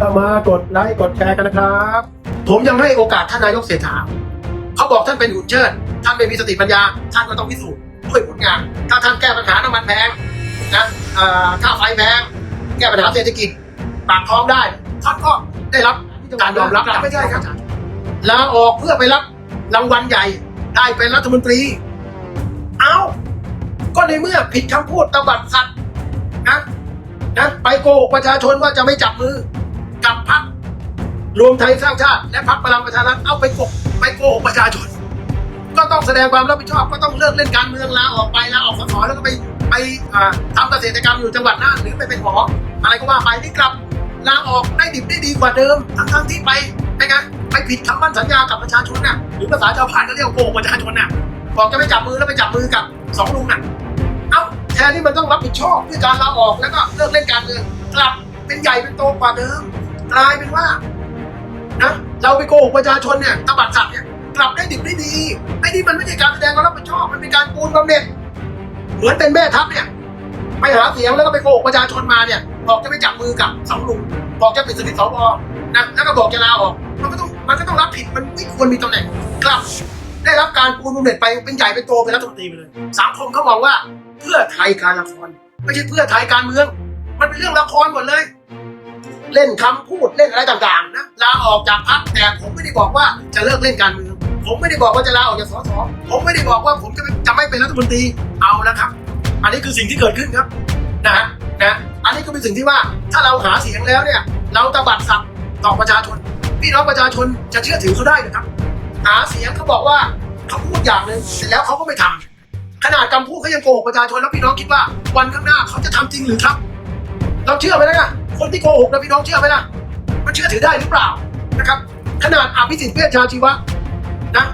ก็มากดไลค์กดแชร์กันนะครับ ผมยังให้โอกาสท่านนายกเศรษฐาเขาบอกท่านเป็นหุ่นเชิดท่านไม่มีสติปัญญา ท่านก็ต้องพิสูจน์ด้วยผลงาน ถ้าท่านแก้ปัญหาน้ำมันแพงนะเอ่อค่าไฟแพงแก้ปัญหาเศรษฐกิจปากท้องได้ ท่านก็ได้รับการยอมรับจากไม่ใช่ครับลาออกเพื่อไปรับรางวัลใหญ่ได้เป็นรัฐมนตรี เอาก็ในเมื่อผิดคำพูดตบัดสัตว์นะนะไปโกหกประชาชนว่าจะไม่จับมือ กับพรรครวมไทยสร้างชาติ และพรรคพลังประชารัฐเอาไปโกหกไปโกหกประชาชน ก็ต้องแสดงความรับผิดชอบก็ต้องเลิกเล่นการเมืองลาออกไปลาออกสสแล้วก็ไปไปทำเกษตรกรรมอยู่จังหวัดน่านหรือไปเป็นหมออะไรก็ว่าไปนี่กลับลาออกได้ดิบได้ดีกว่าเดิม ทั้งทั้งที่ไปไปไงไปผิดคำมั่นสัญญากับประชาชนน่ะหรือภาษาชาวบ้านก็เรียกโกหกประชาชนน่ะบอกจะไม่จับมือแล้วไปจับมือกับสองลุงน่ะเอ้าแทนที่มันต้องรับผิดชอบด้วยการลาออกแล้วก็เลิกเล่นการเมืองกลับเป็นใหญ่เป็นโตกว่าเดิม กลายเป็นว่านะเราไปโกหกประชาชนเนี่ยตบัดสัตว์เนี่ยกลับได้ดิบได้ดีไอ้นี่มันไม่ใช่การแสดงความรับผิดชอบมันเป็นการปูนบำเหน็จเหมือนเป็นแม่ทัพเนี่ยไปหาเสียงแล้วก็ไปโกหกประชาชนมาเนี่ยบอกจะไม่จับมือกับสองลุงบอกจะปิดสวิตสวนะแล้วก็บอกจะลาออกมันก็ต้องมันก็ต้องรับผิดมันไม่ควรมีตำแหน่งกลับ ได้รับการปูนบำเหน็จไปเป็นใหญ่เป็นโตเป็นรัฐมนตรีไปเลยสังคมเขามองว่าเพื่อไทยการละครไม่ใช่เพื่อไทยการเมือง มันเป็นเรื่องละครหมดเลย เล่นคำพูดเล่นอะไรต่างๆนะลาออกจากพรรคแต่ผมไม่ได้บอกว่าจะเลิกเล่นการเมืองผมไม่ได้บอกว่าจะลาออกจากสสผมไม่ได้บอกว่าผมจะไม่จะไม่เป็นรัฐมนตรีเอาแล้วครับ อันนี้คือสิ่งที่เกิดขึ้นครับนะฮะนะอันนี้ก็เป็นสิ่งที่ว่าถ้าเราหาเสียงแล้วเนี่ย เราตบัดสัตว์ต่อประชาชน พี่น้องประชาชนจะเชื่อถือเขาได้นะครับ หาเสียงเขาบอกว่าเขาพูดอย่างหนึ่งเสร็จแล้วเขาก็ไม่ทำขนาดคำพูดเขายังโกหกประชาชนแล้วพี่น้องคิดว่าวันข้างหน้าเขาจะทำจริงหรือครับ เราเชื่อไหมนะ คนที่โกหกนะพี่น้องเชื่อไหมล่ะ มันเชื่อถือได้หรือเปล่านะครับ ขนาดอภิสิทธิ์เวชชาชีวะนะ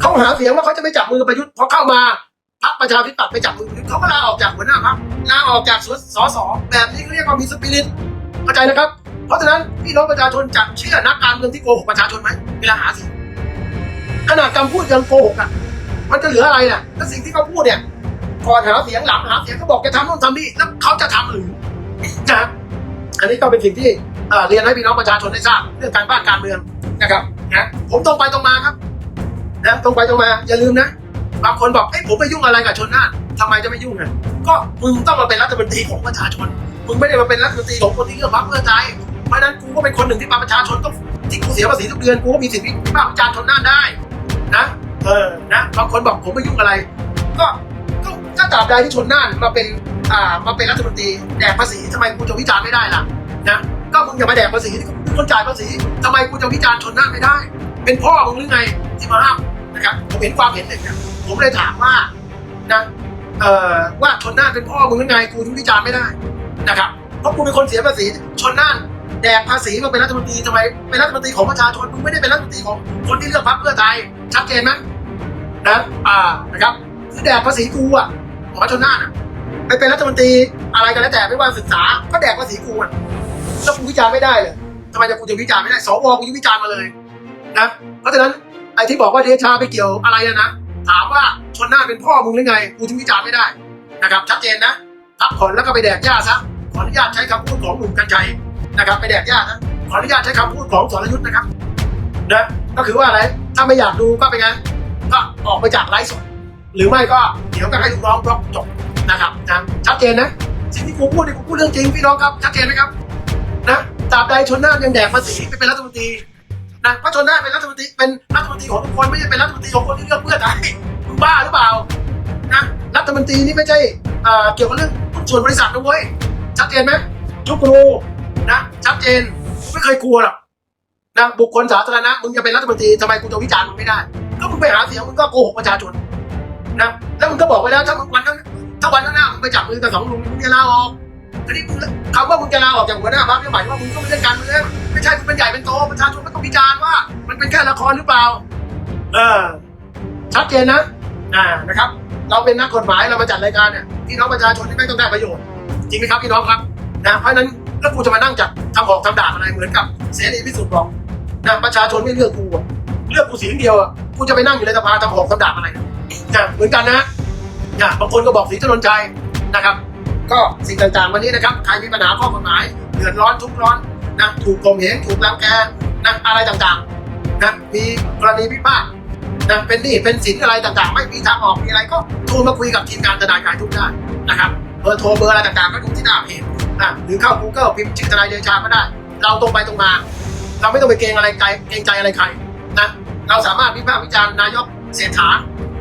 เขาหาเสียงว่าเขาจะไม่จับมือประยุทธ์พอเข้ามาพรรคประชาธิปัตย์ไปจับมือประยุทธ์เขาก็ลาออกจากหัวหน้าพรรคลาออกจากสสสแบบนี้เขาเรียกว่ามีสปิริตเข้าใจนะครับ เพราะฉะนั้นพี่น้องประชาชนจะเชื่อนักการเมืองที่โกหกประชาชนไหมเวลาหาเสียงขนาดคำพูดยังโกหกอะมันจะเหลืออะไรน่ะแล้วสิ่งที่เขาพูดเนี่ยก่อนหาเสียงหลังหาเสียงเขาบอกจะทำโน่นทำนี่แล้วเขาจะทำหรือนะ อันนี้ก็เป็นสิ่งที่เรียนให้พี่น้องประชาชนได้ทราบเรื่องการบ้านการเมืองนะครับนะผมตรงไปตรงมาครับนะตรงไปตรงมาอย่าลืมนะบางคนบอกเอ้ยผมไปยุ่งอะไรกับชนน่านทำไมจะไม่ยุ่งอะก็มึงต้องมาเป็นรัฐมนตรีของประชาชนมึงไม่ได้มาเป็นรัฐมนตรีของคนที่เลือกพรรคเพื่อไทยเพราะนั้นกูก็เป็นคนหนึ่งที่มาประชาชนต้องที่กูเสียภาษีทุกเดือนกูก็มีสิทธิ์วิพากษ์วิจารณ์ชนน่านได้นะเออนะบางคนบอกผมไม่ยุ่งอะไร ก็ก็ถ้าตราบใดที่ชนน่านมาเป็น อ่ามาเป็นรัฐมนตรีแดกภาษีทำไมกูจะวิจารณ์ไม่ได้ล่ะนะก็มึงอย่ามาแดกภาษีที่กูเป็นคนจ่ายภาษีทำไมกูจะวิจารณ์ชนน่านไม่ได้ เป็นพ่อมึงหรือไงที่มาห้ามนะครับผมเห็นความเห็นหนึ่งนะผมเลยถามว่านะเอ่อว่าชนน่านเป็นพ่อมึงหรือไงกูถึงวิจารณ์ไม่ได้นะครับเพราะกูเป็นคนเสียภาษีชนน่านแดกภาษีมาเป็นรัฐมนตรีทำไมเป็นรัฐมนตรีของประชาชนมึงไม่ได้เป็นรัฐมนตรีของคนที่เลือกพรรคเพื่อไทยชัดเจนไหมนะอ่านะครับคือแดกภาษีกูอะหมอชนน่าน่ะ ไปเป็นรัฐมนตรีอะไรกันแล้วแต่ไม่ว่าศึกษาก็แดกภาษีกูอะแล้วกูวิจารณ์ไม่ได้เลยทำไมจะกูจะวิจารณ์ไม่ได้สวกูยังวิจารณ์มาเลยนะเพราะฉะนั้นไอ้ที่บอกว่าเดชาไปเกี่ยวอะไรนะถามว่าชนน่านเป็นพ่อมึงหรือไงกูถึงวิจารณ์ไม่ได้นะครับชัดเจนนะพักผ่อนแล้วก็ไปแดกหญ้าซะขออนุญาตใช้คำพูดของหนุ่มกัญชัยนะครับ ไปแดกหญ้านะขออนุญาตใช้คำพูดของสรยุทธ์นะครับนะก็คือว่าอะไรถ้าไม่อยากดูก็เป็นไงก็ออกไปจากไลฟ์สดหรือไม่ก็เดี๋ยวก็ให้ลูกน้องบล็อกจบ นะครับนะชัดเจนนะ สิ่งที่กูพูดนี่กูพูดเรื่องจริงพี่น้องครับ ชัดเจนไหมครับนะตราบใดชนน่านยังแดกภาษีไปเป็นรัฐมนตรีนะเพราะชนน่านเป็นรัฐมนตรีเป็นรัฐมนตรีของทุกคนไม่ใช่เป็นรัฐมนตรีของคนที่เลือกเพื่อไทยมึงบ้าหรือเปล่านะรัฐมนตรีนี่ไม่ใช่เอ่อเกี่ยวกับเรื่องหุ้นส่วนบริษัทนะเว้ยชัดเจนไหมทุกรูนะชัดเจนไม่เคยกลัวหรอกนะบุคคลสาธารณะมึงจะเป็นรัฐมนตรีทำไมกูจะวิจารณ์มึงไม่ได้ ก็มึงไปหาเสียงมึงก็โกหกประชาชนนะแล้วมึงก็บอกไปแล้วถ้ามึงวันข้าง ถ้าวันข้างหน้ามึงไปจับมือกับสองลุงมึงจะลาออกทีนี้มึงคำว่ามึงจะลาออกจากหัวหน้าพรรคนี่หมายถึงว่ามึงก็ไม่เล่นการเมืองไม่ใช่มึงเป็นใหญ่เป็นโตประชาชนก็ต้องวิจารณ์ว่า มันเป็นแค่ละครหรือเปล่า เออ ชัดเจนนะ อ่านะครับ เราเป็นนักกฎหมายเรามาจัดรายการเนี่ยพี่น้องประชาชนที่ไม่ต้องได้ประโยชน์จริงไหมครับพี่น้องครับนะเพราะฉะนั้นแล้วกูจะมานั่งจัดทำออกทำด่าอะไรเหมือนกับเสรีพิสุทธิ์บอกนะประชาชนไม่เลือกกูอะเลือกกูเสียงเดียวอะกูจะไปนั่งอยู่ในสภาทำออกทำด่าอะไรนะเหมือนกันนะ นะบางคนก็บอกสีถนนชัยนะครับ ก็สิ่งต่างๆวันนี้นะครับใครมีปัญหาข้อกฎหมายเดือดร้อนทุกข์ร้อนนะถูกข่มเหงถูกรังแกนะอะไรต่างๆนะมีกรณีพิพาทนะเป็นหนี้เป็นสินอะไรต่างๆ ไม่มีทางออกมีอะไรก็โทรมาคุยกับทีมงานทนายขายทุกได้นะครับเบอร์โทรเบอร์อะไรต่างๆ ก็ดูที่หน้าเพจนะหรือเข้า Google พิมพ์ชื่อทนายเดชาก็ได้ เราตรงไปตรงมา เราไม่ต้องไปเกรงอะไรใครเกรงใจอะไรใครนะเราสามารถวิพากษ์วิจารณ์นายกเศรษฐา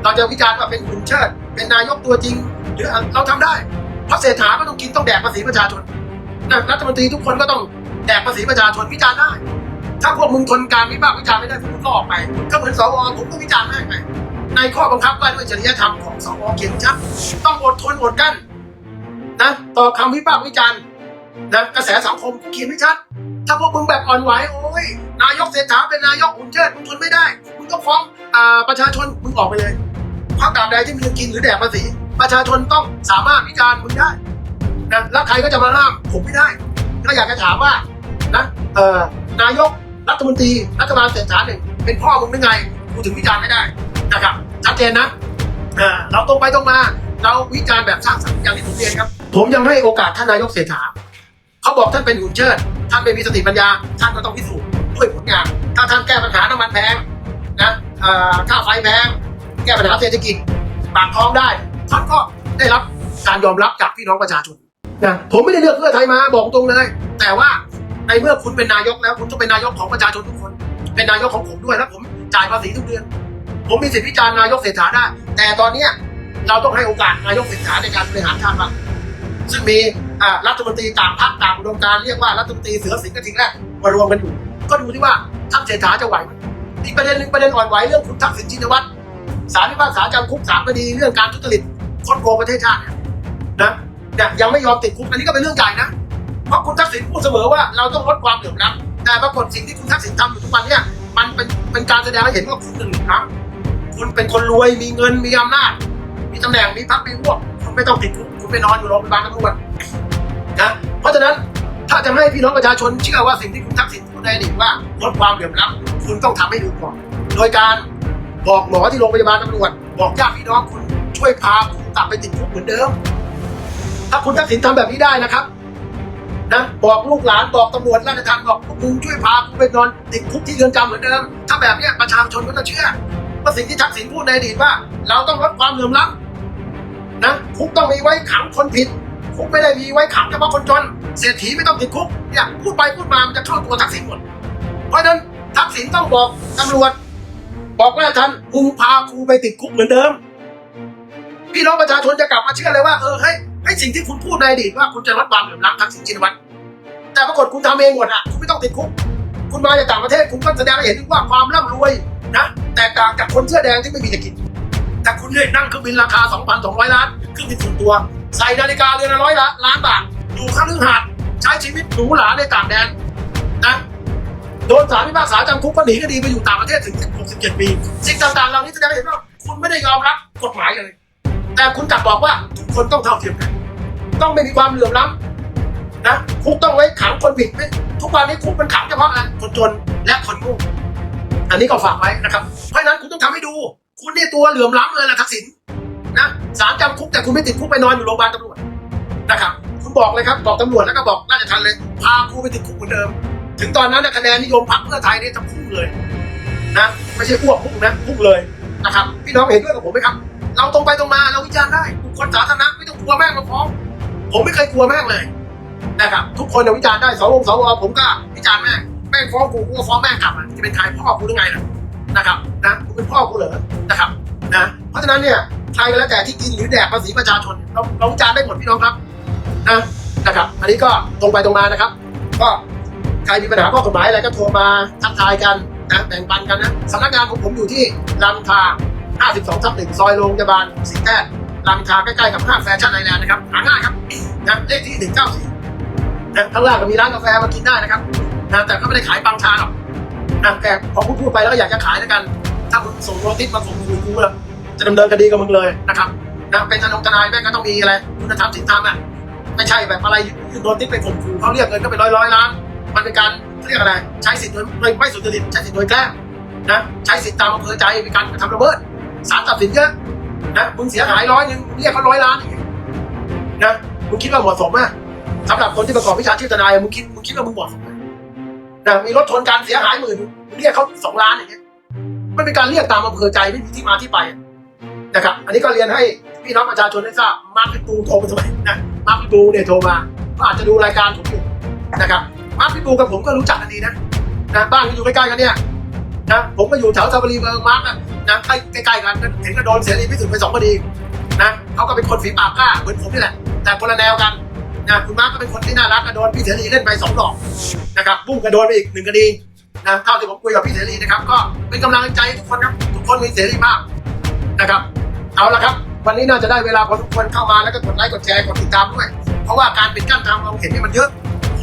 เราจะวิจารณ์ว่าเป็นหุ่นเชิด เป็นนายกตัวจริง หรือเราทำได้พระเศรษฐาก็ต้องกินต้องแดกภาษีประชาชนนะรัฐมนตรีทุกคนก็ต้องแดกภาษีประชาชนวิจารณ์ได้ ถ้าพวกมึงทนการวิพากษ์วิจารณ์ไม่ได้พวกมึงก็ออกไป ก็เหมือนสวผมก็วิจารณ์แม่งไปในข้อบังคับว่าด้วยจริยธรรมของสวเขียนชัดต้องอดทนอดกั้นนะต่อคำวิพากษ์วิจารณ์นะกระแสสังคมเขียนไม่ชัด ถ้าพวกมึงแบบอ่อนไหวโอ้ยนายกเศรษฐาเป็นนายกหุ่นเชิดมึงทนไม่ได้มึงต้องฟ้องอ่าประชาชนมึงออกไปเลย พราะตาบใดที่มึงยังกินหรือแดกภาษีประชาชนต้องสามารถวิจารณ์มึงได้นะแล้วใครก็จะมาห้ามผมไม่ได้ก็อยากจะถามว่านะเอ่อนายกรัฐมนตรีรัฐบาลเศรษฐาหนึ่งเป็นพ่อมึงหรือไงกูถึงวิจารณ์ไม่ได้นะครับชัดเจนนะเอ่อเราตรงไปตรงมา เราวิจารณ์แบบสร้างสรรค์อย่างที่ผมเรียนครับ ผมยังให้โอกาสท่านนายกเศรษฐาเขาบอกท่านเป็นหุ่นเชิดท่านไม่มีสติปัญญา ท่านก็ต้องพิสูจน์ด้วยผลงาน ถ้าท่านแก้ปัญหาน้ำมันแพงนะค่าไฟแพง แก้ปัญหาเศรษฐกิจปากท้องได้ท่านก็ได้รับการยอมรับจากพี่น้องประชาชนนะผมไม่ได้เลือกเพื่อไทยมาบอกตรงเลย แต่ว่าในเมื่อคุณเป็นนายกแล้วคุณต้องเป็นนายกของประชาชนทุกคน เป็นนายกของผมด้วยแล้วผมจ่ายภาษีทุกเดือน ผมมีสิทธิวิจารณ์นายกเศรษฐาได้ แต่ตอนเนี้เราต้องให้โอกาสนายกเศรษฐาในการบริหารชาติบ้างซึ่งมีรัฐมนตรีต่างพรรคต่างอุดมการเรียกว่ารัฐมนตรีเสือสิงห์กระทิงแรกมารวมกันอยู่ ก็ดูที่ว่าท่านเศรษฐาจะไหวอีกประเด็นหนึ่งประเด็นอ่อนไหวเรื่องคุณทักษิณชินวัตร สารพิพากษาจำคุกสามคดีเรื่องการทุจริตคดโกงประเทศชาติเนี่ยนะเนี่ยยังไม่ยอมติดคุกอันนี้ก็เป็นเรื่องใหญ่นะเพราะคุณทักษิณพูดเสมอว่าเราต้องลดความเหลื่อมล้ำแต่ปรากฏสิ่งที่คุณทักษิณทำอยู่ทุกวันเนี่ยมันเป็นเป็นการแสดงให้เห็นว่าคุณหนึ่งครั้งคุณเป็นคนรวยมีเงินมีอำนาจ มีตำแหน่งมีพักมีพวกคุณไม่ต้องติดคุกคุณไปนอนอยู่โรงพยาบาลตำรวจนะเพราะฉะนั้นถ้าจะให้พี่น้องประชาชนเชื่อว่าสิ่งที่คุณทักษิณพูดในอดีตว่าลดความเหลื่อมล้ำคุณต้องทำให้ดูก่อน โดยการ บอกหมอที่โรงพยาบาลตำรวจ บอกญาติพี่น้องคุณช่วยพาคุณกลับไปติดคุกเหมือนเดิม ถ้าคุณทักษิณทำแบบนี้ได้นะครับนะบอกลูกหลานบอกตำรวจราชทัณฑ์บอกพวกมึงช่วยพากูไปนอนติดคุกที่เรือนจำเหมือนเดิม ถ้าแบบนี้ประชาชนก็จะเชื่อว่าสิ่งที่ทักษิณพูดในอดีตว่า เราต้องลดความเหลื่อมล้ำนะคุกต้องมีไว้ขังคนผิด คุกไม่ได้มีไว้ขังเฉพาะคนจน เศรษฐีไม่ต้องติดคุกเนี่ยพูดไปพูดมามันจะเข้าตัวทักษิณหมดเพราะนั้นทักษิณต้องบอกตำรวจ บอกว่าท่านมึงพาครูไปติดคุกเหมือนเดิม พี่น้องประชาชนจะกลับมาเชื่อเลยว่าเออเฮ้ยไอ้สิ่งที่คุณพูดในอดีตว่าคุณจะลดความเหลื่อมล้ำทักษิณชินวัตรแต่ปรากฏคุณทำเองหมดอะคุณไม่ต้องติดคุก คุณมาจากต่างประเทศคุณก็แสดงให้เห็นถึงว่าความร่ำรวยนะแตกต่างจากคนเสื้อแดงที่ไม่มีจะกินแต่คุณเนี่ยนั่งเครื่องบินราคา 2,200 ล้านเครื่องบินส่วนตัว ใส่นาฬิกาเรือนละร้อยล้านบาทอยู่ข้างลือหาดใช้ชีวิตหรูหราในต่างแดน โดนศาลพิพากษาจำคุกก็หนีคดีไปอยู่ต่างประเทศถึง 67 ปีสิ่งต่างๆเหล่านี้แสดงให้เห็นว่าคุณไม่ได้ยอมรับกฎหมายเลย แต่คุณกลับบอกว่าทุกคนต้องเท่าเทียมกันต้องไม่มีความเหลื่อมล้ำนะคุกต้องไว้ขังคนผิดไม่ทุกวันนี้คุกมันขังเฉพาะคนจนและคนโง่อันนี้ก็ฝากไว้นะครับ เพราะฉะนั้นคุณต้องทำให้ดู คุณนี่ตัวเหลื่อมล้ำเลยนะทักษิณนะศาลจำคุกแต่คุณไม่ติดคุกไปนอนอยู่โรงพยาบาลตำรวจนะครับ คุณบอกเลยครับ บอกตำรวจแล้วก็บอกราชทัณฑ์เลย พาครูไปติดคุกเหมือนเดิม ถึงตอนนั้นนะคะแนนนิยมพรรคเพื่อไทยเนี่ยจะพุ่งเลยนะไม่ใช่อ้วกพุ่งนะพุ่งเลยนะครับพี่น้องเห็นด้วยกับผมไหมครับ เราตรงไปตรงมาเราวิจารณ์ได้บุคคลสาธารณะไม่ต้องกลัวแม่งเราฟ้องผมไม่เคยกลัวแม่งเลยนะครับทุกคนเนี่ยวิจารณ์ได้สวสวผมก็วิจารณ์แม่งแม่งฟ้องกูกูก็ฟ้องแม่งกลับอะจะเป็นใครพ่อกูหรือไงล่ะนะครับนะกูเป็นพ่อกูเหรอนะครับนะเพราะฉะนั้นเนี่ยใครก็แล้วแต่ที่กินหรือแดกภาษีประชาชนเราเราวิจารณ์ได้หมดพี่น้องครับนะนะครับ อันนี้ก็ตรงไปตรงมานะครับ ก็ ใครมีปัญหาข้อกฎหมายอะไรก็โทรมาทักทายกันนะแบ่งปันกันนะสำนักงานของผมอยู่ที่รามทา52ทับหนึ่งซอยโรงพยาบาลสิงห์แพทย์รามทาใกล้ๆกับห้างแฟชั่นไอแลนด์นะครับหาง่ายครับนะเลขที่ 194นะข้างล่างก็มีร้านกาแฟมากินได้นะครับนะแต่ก็ไม่ได้ขายปังชาหรอกนะแต่พอพูดพูดไปแล้วก็อยากจะขายแล้วกัน ถ้ามึงส่งโนติสมาข่มขู่กูละจะดำเนินคดีกับมึงเลยนะครับนะเป็นทนงทนายแม่งก็ต้องมีอะไรคุณธรรมศีลธรรมอะไม่ใช่แบบอะไรยื่นโนติสไปข่มขู่เขาเรียกเงินก็เป็นร้อยร้อยล้าน มันเป็นการเรียกอะไร ใช้สิทธิ์โดยไม่สุจริตใช้สิทธิ์โดยแกล้งนะใช้สิทธิ์ตามอำเภอใจเป็นการกระทำระเบิดศาลตัดสินเยอะนะมึงเสียหายร้อยหนึ่งเรียกเขาร้อยล้านนะมึงคิดว่าเหมาะสมไหมสำหรับคนที่ประกอบวิชาชีพทนายมึงคิดมึงคิดว่ามึงเหมาะสมไหมนะมีรถชนกันเสียหายหมื่นเรียกเขาสองล้านอย่างเงี้ยมันเป็นการเรียกตามอำเภอใจไม่มีที่มาที่ไปนะครับ อันนี้ก็เรียนให้พี่น้องประชาชนได้ทราบมาร์คพิตูโทรมาทำไมนะมาร์คพิตูเนี่ยโทรมาก็อาจจะดูรายการผมอยู่นะครับ มาร์คพิตูกับผมก็รู้จักกันดีนะนะบ้านก็อยู่ใกล้ๆกันเนี่ยนะผมก็อยู่แถวซาบรีเมืองมาร์กนะนะใกล้ๆกันเห็นก็โดนเสรีพิสุทธิ์ไปสองคดีนะเขาก็เป็นคนฝีปากกล้าเหมือนผมนี่แหละ แต่คนละแนวกันนะคุณมาร์กก็เป็นคนที่น่ารักก็โดนพี่เสรีเล่นไปสองดอกนะครับบุ้งกระโดนไปอีกหนึ่งคดีนะเท่าที่ผมคุยกับพี่เสรีนะครับ ก็เป็นกำลังใจทุกคนครับทุกคนมีเสรีภาพนะครับ เอาละครับ วันนี้น่าจะได้เวลาพอทุกคนเข้ามาแล้วก็กดไลค์กดแชร์กดติดตามด้วย เพราะว่าการปิดกั้นทางมองเห็นนี่มันเยอะ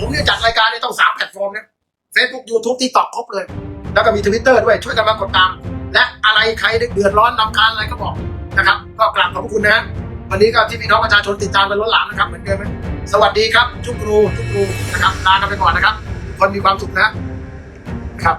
ผมเนี่ยจัดรายการเนี่ยต้องสามแพลตฟอร์มนะเฟซบุ๊กยูทูบที่ตอกครบเลย แล้วก็มีทวิตเตอร์ด้วยช่วยกันมากดตาม และอะไรใครเดือดร้อนนำคาญอะไรก็บอกนะครับ ก็กราบขอบคุณนะฮะวันนี้ก็ที่พี่น้องประชาชนติดตามกันล้นหลามนะครับเหมือนเดิมสวัสดีครับทุกครูทุกครูนะครับลากันไปก่อนนะครับทุกคนมีความสุขนะครับ